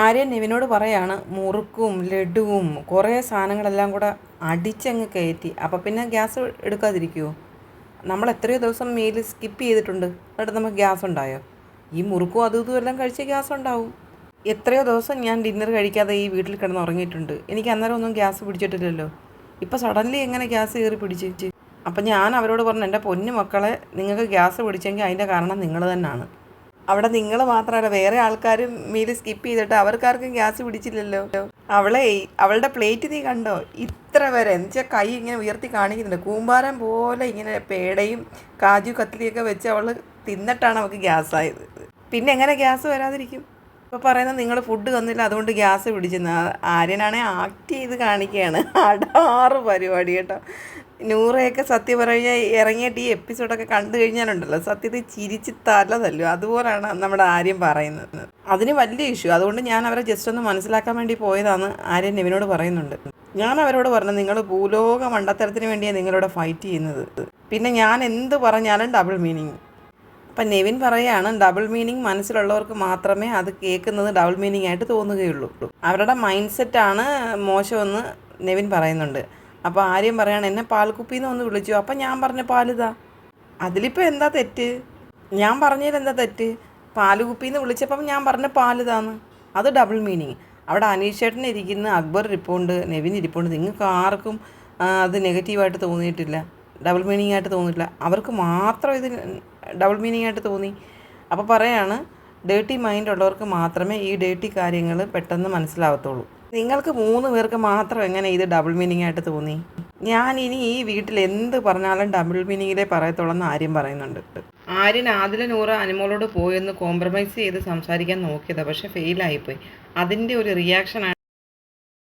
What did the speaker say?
ആര്യൻ നിവിനോട് പറയാണ് മുറുക്കും ലഡുവും കുറേ സാധനങ്ങളെല്ലാം കൂടെ അടിച്ചങ്ങ് കയറ്റി. അപ്പോൾ പിന്നെ ഗ്യാസ് എടുക്കാതിരിക്കുമോ നമ്മൾ എത്രയോ ദിവസം മീൽ സ്കിപ്പ് ചെയ്തിട്ടുണ്ട്. എന്നിട്ട് നമുക്ക് ഗ്യാസ് ഉണ്ടായോ? ഈ മുറുക്കും അതും ഇതും എല്ലാം കഴിച്ച് ഗ്യാസ് ഉണ്ടാവും. എത്രയോ ദിവസം ഞാൻ ഡിന്നർ കഴിക്കാതെ ഈ വീട്ടിൽ കിടന്ന് ഉറങ്ങിയിട്ടുണ്ട്. എനിക്ക് അന്നേരം ഒന്നും ഗ്യാസ് പിടിച്ചിട്ടില്ലല്ലോ. ഇപ്പം സഡൻലി എങ്ങനെ ഗ്യാസ് കയറി പിടിച്ച്? അപ്പം ഞാൻ അവരോട് പറഞ്ഞു എന്റെ പൊന്നു മക്കളെ നിങ്ങൾക്ക് ഗ്യാസ് പിടിച്ചെങ്കിൽ അതിന്റെ കാരണം നിങ്ങൾ തന്നെയാണ് അവിടെ നിങ്ങൾ മാത്രമല്ല വേറെ ആൾക്കാരും മീൽ സ്കിപ്പ് ചെയ്തിട്ട് അവർക്കാർക്കും ഗ്യാസ് പിടിച്ചില്ലല്ലോ. അവളെ അവളുടെ പ്ലേറ്റ് നീ കണ്ടോ? ഇത്ര വരെ എന്നുവെച്ചാൽ കൈ ഇങ്ങനെ ഉയർത്തി കാണിക്കുന്നുണ്ട്. കൂമ്പാരം പോലെ ഇങ്ങനെ പേടയും കാജു കത്തിരിയൊക്കെ വെച്ച് അവൾ തിന്നിട്ടാണ് അവൾക്ക് ഗ്യാസ് ആയത്. പിന്നെ എങ്ങനെ ഗ്യാസ് വരാതിരിക്കും? ഇപ്പോൾ പറയുന്നത് നിങ്ങൾ ഫുഡ് തന്നില്ല അതുകൊണ്ട് ഗ്യാസ് പിടിച്ചെന്ന്. ആര്യനാണെ ആക്ട് ചെയ്ത് കാണിക്കുകയാണ്. അടാറ് പരിപാടി കേട്ടോ. നൂറയൊക്കെ സത്യം പറഞ്ഞാൽ ഇറങ്ങിയിട്ട് ഈ എപ്പിസോഡൊക്കെ കണ്ടു കഴിഞ്ഞാലുണ്ടല്ലോ സത്യത്തിൽ ചിരിച്ച് തല തല്ലും അതുപോലാണ് നമ്മുടെ ആര്യം പറയുന്നത്. അതിന് വലിയ ഇഷ്യൂ അതുകൊണ്ട് ഞാൻ അവരെ ജസ്റ്റ് ഒന്ന് മനസ്സിലാക്കാൻ വേണ്ടി പോയതാണ് ആര്യൻ നിവിനോട് പറയുന്നുണ്ട്. ഞാൻ അവരോട് പറഞ്ഞു നിങ്ങൾ ഭൂലോക മണ്ടത്തരത്തിന് വേണ്ടിയാണ് നിങ്ങളോട് ഫൈറ്റ് ചെയ്യുന്നത്. പിന്നെ ഞാൻ എന്ത് പറഞ്ഞാലും ഡബിൾ മീനിങ് അപ്പം നെവിൻ പറയാണ് ഡബിൾ മീനിങ് മനസ്സിലുള്ളവർക്ക് മാത്രമേ അത് കേൾക്കുന്നത് ഡബിൾ മീനിങ് ആയിട്ട് തോന്നുകയുള്ളൂ. അവരുടെ മൈൻഡ് സെറ്റാണ് മോശമെന്ന് നെവിൻ പറയുന്നുണ്ട്. അപ്പോൾ ആര്യം പറയാണ് എന്നെ പാൽക്കുപ്പിന്ന് ഒന്ന് വിളിച്ചു. അപ്പം ഞാൻ പറഞ്ഞ പാലിതാ. അതിലിപ്പോൾ എന്താ തെറ്റ്? ഞാൻ പറഞ്ഞതിൽ എന്താ തെറ്റ്? പാൽ കുപ്പിന്ന് വിളിച്ചപ്പം ഞാൻ പറഞ്ഞ പാലിതാന്ന്. അത് ഡബിൾ മീനിങ് അവിടെ അനീഷേട്ടൻ ഇരിക്കുന്ന അക്ബർ ഇരിപ്പുണ്ട് നെവിൻ ഇരിപ്പുണ്ട്. നിങ്ങൾക്ക് ആർക്കും അത് നെഗറ്റീവായിട്ട് തോന്നിയിട്ടില്ല. ഡബിൾ മീനിങ് ആയിട്ട് തോന്നിയിട്ടില്ല. അവർക്ക് മാത്രം ഇത് ഡബിൾ മീനിങ് ആയിട്ട് തോന്നി. അപ്പോൾ പറയാണ് ഡേട്ടി മൈൻഡ് ഉള്ളവർക്ക് മാത്രമേ ഈ ഡേട്ടി കാര്യങ്ങൾ പെട്ടെന്ന് മനസ്സിലാവത്തുള്ളൂ. നിങ്ങൾക്ക് മൂന്ന് പേർക്ക് മാത്രം എങ്ങനെ ഇത് ഡബിൾ മീനിങ് ആയിട്ട് തോന്നി? ഞാൻ ഇനി ഈ വീട്ടിൽ എന്ത് പറഞ്ഞാലും ഡബിൾ മീനിങ്ങിലേ പറയത്തുള്ളൂ ആരും ആര്യം പറയുന്നുണ്ട്. ആര്യൻ ആദില നൂറ് അനുമോളോട് പോയെന്ന് കോംപ്രമൈസ് ചെയ്ത് സംസാരിക്കാൻ നോക്കിയതാണ് പക്ഷെ ഫെയിലായിപ്പോയി അതിന്റെ ഒരു റിയാക്ഷനാണ്